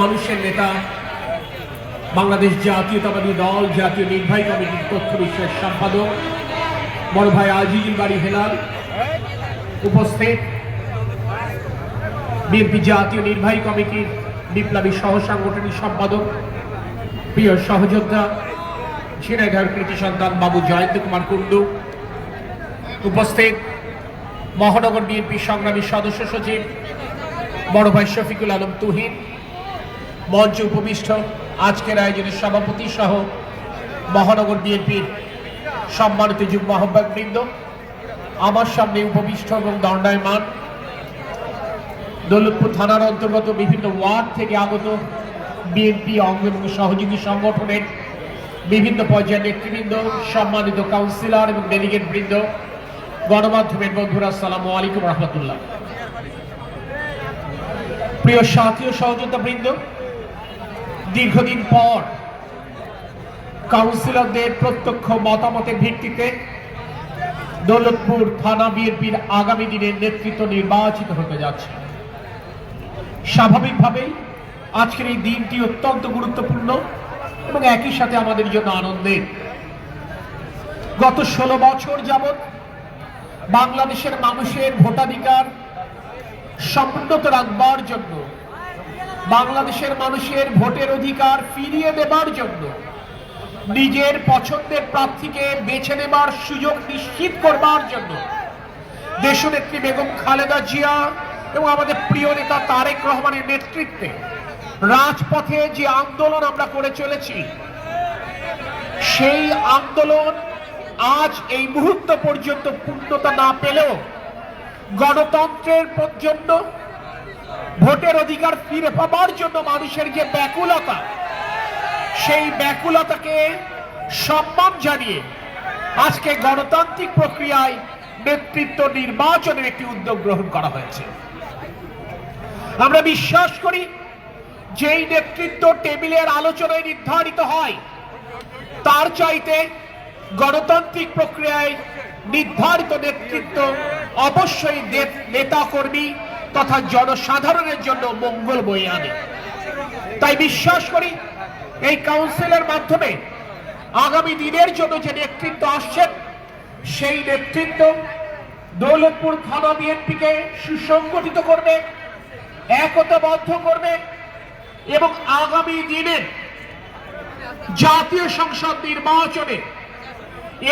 মানুষের নেতা, বাংলাদেশ জাতীয়তাবাদী দল, জাতীয় নির্বাহী কমিটির তথ্য বিষয়ের সম্পাদক, বড় ভাই আজিজুল বাড়ি হেলাল উপস্থিত। বিএনপি জাতীয় নির্বাহী কমিটির বিপ্লবী সহ সাংগঠনিক সম্পাদক, প্রিয় সহযোদ্ধা, ঝিনাইদহের কৃতি সন্তান বাবু জয়ন্ত কুমার কুন্ডু উপস্থিত। মহানগর বিএনপি সংগ্রামী সদস্য সচিব, বড় ভাই শফিকুল আলম তুহিন মঞ্চে উপবিষ্ট আজকের আয়োজনের সভাপতি সহ মহানগর বিএনপির সম্মানিত যুগ্ম আহ্বায়ক বৃন্দ আমার সামনে উপবিষ্ট এবং দণ্ডায়মান দৌলতপুর থানার অন্তর্গত বিভিন্ন ওয়ার্ড থেকে আগত বিএনপি অঙ্গ এবং সহযোগী সংগঠনের বিভিন্ন পর্যায়ের নেতৃবৃন্দ, সম্মানিত কাউন্সিলর এবং ডেলিগেট বৃন্দ, গণমাধ্যমের বন্ধুরা সালাম আলাইকুম রহমতুল্লাহ। প্রিয় সাথী ও সহযোগিতা বৃন্দ দীর্ঘদিন পর কাউন্সিলরদের প্রত্যক্ষ মতামতের ভিত্তিতে দৌলতপুর থানা বিএনপির আগামী দিনের নেতৃত্ব নির্বাচিত হতে যাচ্ছে। স্বাভাবিকভাবেই আজকের এই দিনটি অত্যন্ত গুরুত্বপূর্ণ এবং একই সাথে আমাদের জন্য আনন্দের। গত ষোলো বছর যাবৎ বাংলাদেশের মানুষের ভোটাধিকার সমুন্নত রাখবার জন্য বাংলাদেশের মানুষের ভোটের অধিকার ফিরিয়ে দেবার জন্য নিজের পছন্দের প্রার্থীকে বেছে নেবার সুযোগ নিশ্চিত করবার জন্য দেশনেত্রী বেগম খালেদা জিয়া এবং আমাদের প্রিয় নেতা তারেক রহমানের নেতৃত্বে রাজপথে যে আন্দোলন আমরা করে চলেছি, সেই আন্দোলন আজ এই মুহূর্ত পর্যন্ত পূর্ণতা না পেলেও গণতন্ত্রের জন্য ভোটের অধিকার ফিরে পাবার জন্য মানুষের যে ব্যাকুলতা, সেই ব্যাকুলতাকে সম্মান জানিয়ে আজকে গণতান্ত্রিক প্রক্রিয়ায় নেতৃত্ব নির্বাচনের একটি উদ্যোগ গ্রহণ করা হয়েছে। আমরা বিশ্বাস করি, যেই নেতৃত্ব টেবিলের আলোচনায় নির্ধারিত হয়, তার চাইতে গণতান্ত্রিক প্রক্রিয়ায় নির্ধারিত নেতৃত্ব অবশ্যই নেতা কর্মী তথা জনসাধারণের জন্য মঙ্গল বয়ে আনে। তাই বিশ্বাস করি, এই কাউন্সিলের মাধ্যমে আগামী দিনের জন্য যে নেতৃত্ব আসছেন, সেই নেতৃত্ব দৌলতপুর থানা বিএনপিকে সুসংগঠিত করবে, একতাবদ্ধ করবে এবং আগামী দিনে জাতীয় সংসদ নির্বাচনে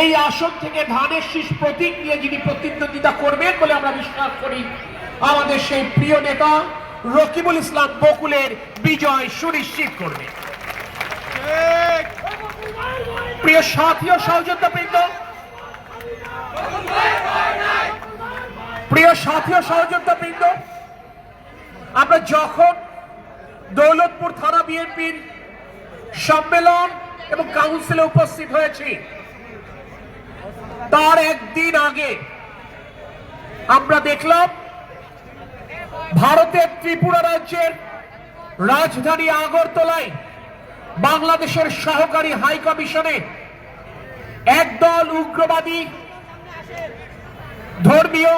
এই আসন থেকে ধানের শীষ প্রতীক নিয়ে যিনি প্রতিদ্বন্দ্বিতা করবেন বলে আমরা বিশ্বাস করি আমাদের সেই প্রিয় নেতা রকিবুল ইসলাম বকুলের বিজয় সুনিশ্চিত করবে। প্রিয় সাথী ও সহযোদ্ধা বৃন্দ প্রিয় সাথী ও সহযোদ্ধা বৃন্দ আমরা যখন দৌলতপুর থানা বিএনপির সম্মেলন এবং কাউন্সিলে উপস্থিত হয়েছি, তার একদিন আগে আমরা দেখলাম ভারতের ত্রিপুরা রাজ্যের রাজধানী আগরতলায় বাংলাদেশের সহকারী হাই কমিশনে একদল উগ্রবাদী, ধর্মীয়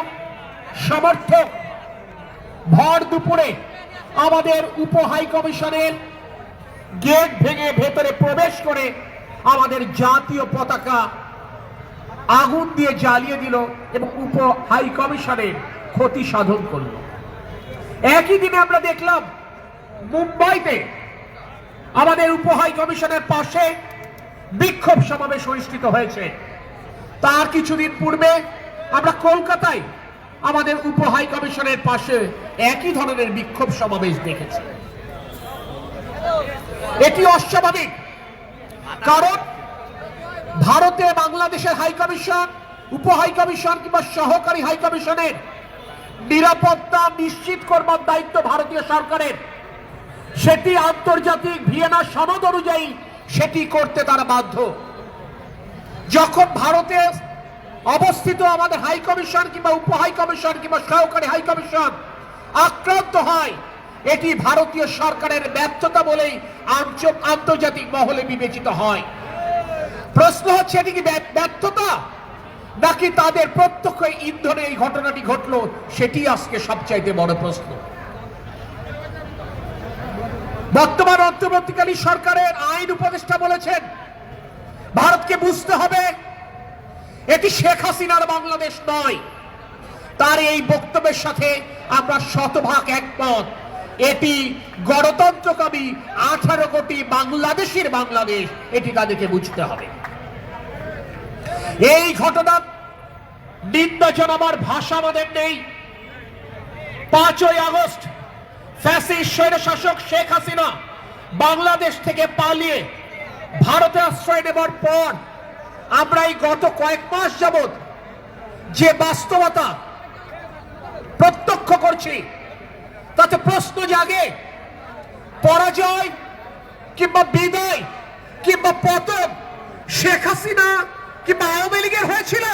সমর্থক ভর দুপুরে আমাদের উপ হাই কমিশনের গেট ভেঙে ভেতরে প্রবেশ করে আমাদের জাতীয় পতাকা আগুন দিয়ে জ্বালিয়ে দিল এবং উপ হাই কমিশনের ক্ষতি সাধন করল। একই দিনে আমরা দেখলাম মুম্বাইতে আমাদের উপহাই কমিশনের পাশে বিক্ষোভ সমাবেশ অনুষ্ঠিত হয়েছে। তার কিছুদিন পূর্বে আমরা কলকাতায় আমাদের উপ হাই কমিশনের পাশে একই ধরনের বিক্ষোভ সমাবেশ দেখেছি। এটি অস্বাভাবিক, কারণ ভারতে বাংলাদেশের হাই কমিশন উপ হাই কমিশন কিংবা সহকারী হাই কমিশনের নিরাপত্তা নিশ্চিত করবার দায়িত্ব ভারতীয় সরকারের। সেটি আন্তর্জাতিক ভিয়েনা সনদ অনুযায়ী সেটি করতে তারা বাধ্য। যখন ভারতে অবস্থিত আমাদের হাই কমিশন কিংবা উপ হাই কমিশন কিংবা সহকারী হাই কমিশন আক্রান্ত হয়, এটি ভারতীয় সরকারের ব্যর্থতা বলেই আন্তর্জাতিক মহলে বিবেচিত হয়। প্রশ্ন হচ্ছে, এটি কি ব্যর্থতা? নাকি তাদের প্রত্যক্ষ ইন্ধনে এই ঘটনাটি ঘটলো, সেটি আজকে সবচাইতে বড় প্রশ্ন। বর্তমান অন্তর্বর্তীকালীন সরকারের আইন উপদেষ্টা বলেছেন, ভারতকে বুঝতে হবে, এটি শেখ হাসিনার বাংলাদেশ নয়। তার এই বক্তব্যের সাথে আমরা শতভাগ একমত। এটি গণতন্ত্রকামী আঠারো কোটি বাংলাদেশের বাংলাদেশ, এটি তাদেরকে বুঝতে হবে। এই ঘটনা নিন্দা জানাবার ভাষা আমাদের নেই। পাঁচই আগস্ট ফ্যাসিস্ট স্বৈরশাসক শেখ হাসিনা বাংলাদেশ থেকে পালিয়ে ভারতে আশ্রয় নেবার পর আমরা এই গত কয়েক মাস যাবৎ যে বাস্তবতা প্রত্যক্ষ করছি, তাতে প্রশ্ন জাগে, পরাজয় কিংবা বিদায় কিংবা পতন শেখ হাসিনা কিংবা আওয়ামী লীগের হয়েছিল?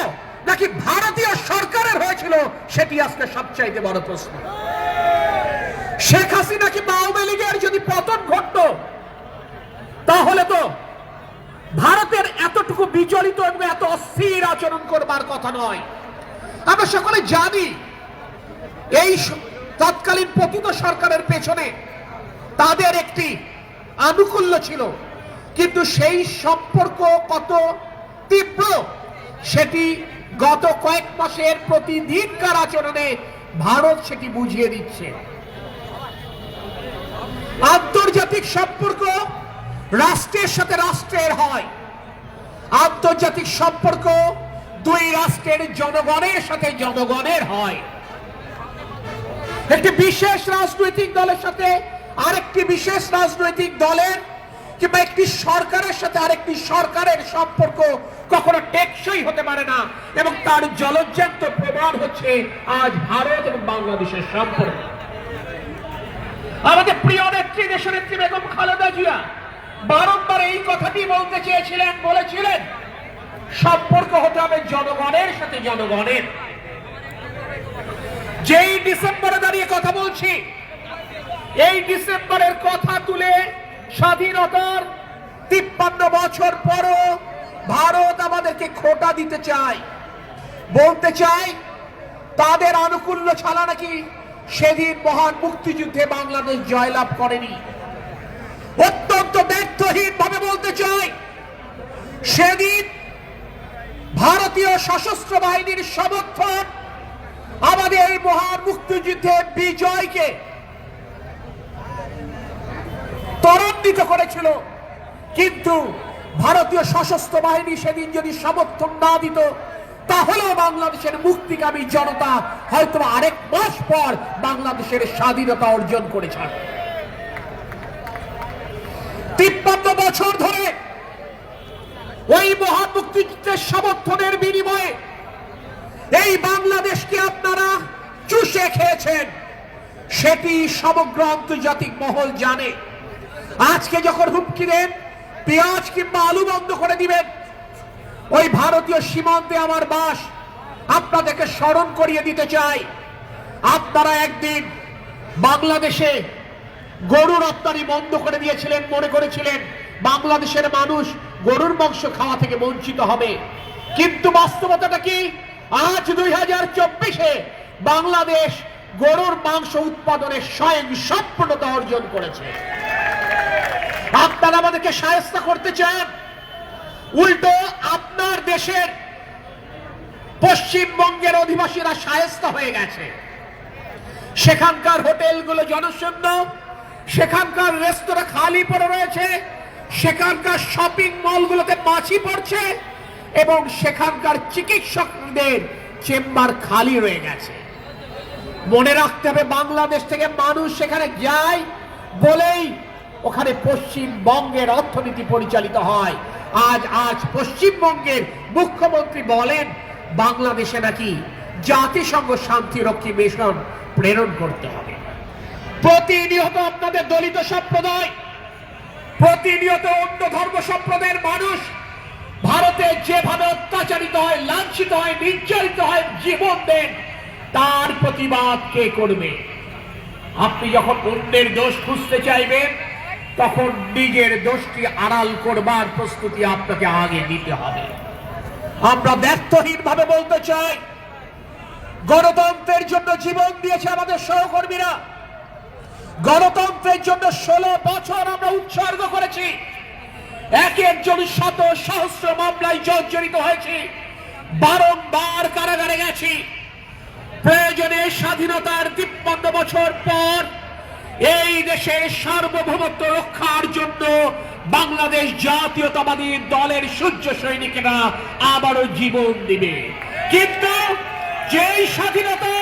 নাকি ভারতীয় সরকারের হয়েছিল? সেটি আজকে সবচাইতে বড় প্রশ্ন। শেখ হাসিনা কিংবা আওয়ামী লীগের যদি পতন ঘটত, তাহলে তো ভারতের এতটুকু বিচলিত এবং এত অস্থির আচরণ করবার কথা নয়। আমরা সকলে জানি, এই তৎকালীন পতিত সরকারের পেছনে তাদের একটি আনুকূল্য ছিল। কিন্তু সেই সম্পর্ক কত তীব্র। সেটি গত কয়েক মাসের প্রতিদিনকার আচরণে ভারত সেটি বুঝিয়ে দিচ্ছে। আন্তর্জাতিক সম্পর্ক রাষ্ট্রের সাথে রাষ্ট্রের হয়। আন্তর্জাতিক সম্পর্ক দুই রাষ্ট্রের জনগণের সাথে জনগণের হয়। একটি বিশেষ রাজনৈতিক দলের সাথে আরেকটি বিশেষ রাজনৈতিক দলের কিংবা একটি সরকারের সাথে আরেকটি সরকারের সম্পর্ক কখনো টেকসই হতে পারে না, এবং তার জলজ্জান্ত প্রমাণ হচ্ছে আজ ভারত এবং বাংলাদেশের সম্পর্ক। আমাদের প্রিয় নেত্রী, দেশনেত্রী বেগম খালেদা জিয়া বারংবার এই কথাটি বলতে চেয়েছিলেন, বলেছিলেন, সম্পর্ক হতে হবে জনগণের সাথে জনগণের। যেই ডিসেম্বরে দাঁড়িয়ে কথা বলছি, এই ডিসেম্বরের কথা তুলে স্বাধীনতার তিপ্পান্ন বছর পরও ভারত আমাদেরকে খোটা দিতে চায়। বলতে চাই, তাদের আনুকূল্য ছাড়া নাকি সেদিন মহান মুক্তিযুদ্ধে বাংলাদেশ জয়লাভ করেনি। অত্যন্ত ব্যর্থহীন ভাবে বলতে চাই, সেদিন ভারতীয় সশস্ত্র বাহিনীর সমর্থন আমাদের এই মহান মুক্তিযুদ্ধের বিজয়কে ত্বরান্বিত করেছিল। কিন্তু ভারতীয় সশস্ত্র বাহিনী সেদিন যদি সমর্থন না দিত, তাহলেও বাংলাদেশের মুক্তিকামী জনতা হয়তো আরেক মাস পর বাংলাদেশের স্বাধীনতা অর্জন করেছে তিপ্পান্ন বছর ধরে ওই মহান মুক্তিযুদ্ধের সমর্থনের বিনিময়ে এই বাংলাদেশকে আপনারা চুষে খেয়েছেন। সেটি সমগ্র আন্তর্জাতিক মহল জানে। আজকে যখন হুমকি দেন পেঁয়াজ কিংবা আলু বন্ধ করে দিবেন। ওই ভারতীয় সীমান্তে আমার বাস আপনাদেরকে স্মরণ করিয়ে দিতে চাই। আপনারা একদিন বাংলাদেশে গরু রপ্তানি বন্ধ করে দিয়েছিলেন মনে করেছিলেন, বাংলাদেশের মানুষ গরুর মাংস খাওয়া থেকে বঞ্চিত হবে। কিন্তু বাস্তবতাটা কি? আজ দুই হাজার চব্বিশে বাংলাদেশ গরুর মাংস উৎপাদনে স্বয়ং সম্পূর্ণতা অর্জন করেছে। আপনারা আমাদেরকে সায়স্তা করতে চান। উল্টো আপনার দেশের পশ্চিমবঙ্গের অধিবাসীরা সায়স্তা হয়ে গেছে। সেখানকার হোটেলগুলো জনশূন্য, সেখানকার রেস্তোরাঁ খালি পড়ে রয়েছে, সেখানকার শপিং মলগুলোতে মাছি পড়ছে এবং সেখানকার চিকিৎসকদের চেম্বার খালি রয়ে গেছে। মনে রাখতে হবে, বাংলাদেশ থেকে মানুষ সেখানে যায় বলেই ওখানে পশ্চিমবঙ্গের অর্থনীতি পরিচালিত হয়। আজ আজ পশ্চিমবঙ্গের মুখ্যমন্ত্রী বলেন, বাংলাদেশে নাকি জাতিসংঘ শান্তিরক্ষী মিশন প্রেরণ করতে হবে। প্রতিনিয়ত আপনাদের দলিত সম্প্রদায়, প্রতিনিয়ত অন্য ধর্ম সম্প্রদায়ের মানুষ ভারতে যেভাবে অত্যাচারিত হয়, লাঞ্ছিত হয়, নির্যাতিত হয়, জীবন দেন, তার প্রতিবাদ কে করবে? আপনি যখন অন্যের দোষ খুঁজতে চাইবেন তখন নিজের দোষটি আড়াল করবার প্রস্তুতি আপনাকে আগে নিতে হবে। আমরা ব্যর্থহীন ভাবে বলতে চাই, গণতন্ত্রের জন্য জীবন দিয়েছে আমাদের সহকর্মীরা। গণতন্ত্রের জন্য ষোলো বছর আমরা উৎসর্গ করেছি। এক একজন শত সহস্র মামলায় জর্জরিত হয়েছি। বারংবার কারাগারে গেছি। প্রয়োজনে স্বাধীনতার তিপ্পান্ন বছর পর এই দেশের সার্বভৌমত্ব রক্ষার জন্য বাংলাদেশ জাতীয়তাবাদী দলের সূর্য সৈনিকেরা আবারও জীবন দিবে। কিন্তু যেই স্বাধীনতা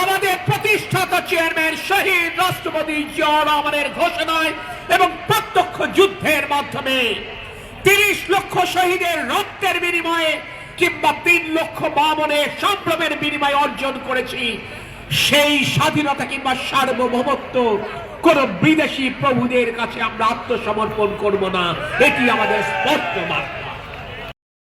আমাদের প্রতিষ্ঠাতা চেয়ারম্যান শহীদ রাষ্ট্রপতি জিয়া ঘোষণায় এবং প্রত্যক্ষ যুদ্ধের মাধ্যমে তিরিশ লক্ষ শহীদের রক্তের বিনিময়ে কিংবা তিন লক্ষ বামনের সম্ভ্রমের বিনিময়ে অর্জন করেছি সেই স্বাধীনতা কিংবা সার্বভৌমত্ব কোন বিদেশি প্রভুদের কাছে আমরা আত্মসমর্পণ করব না। এটি আমাদের স্পষ্ট বার্তা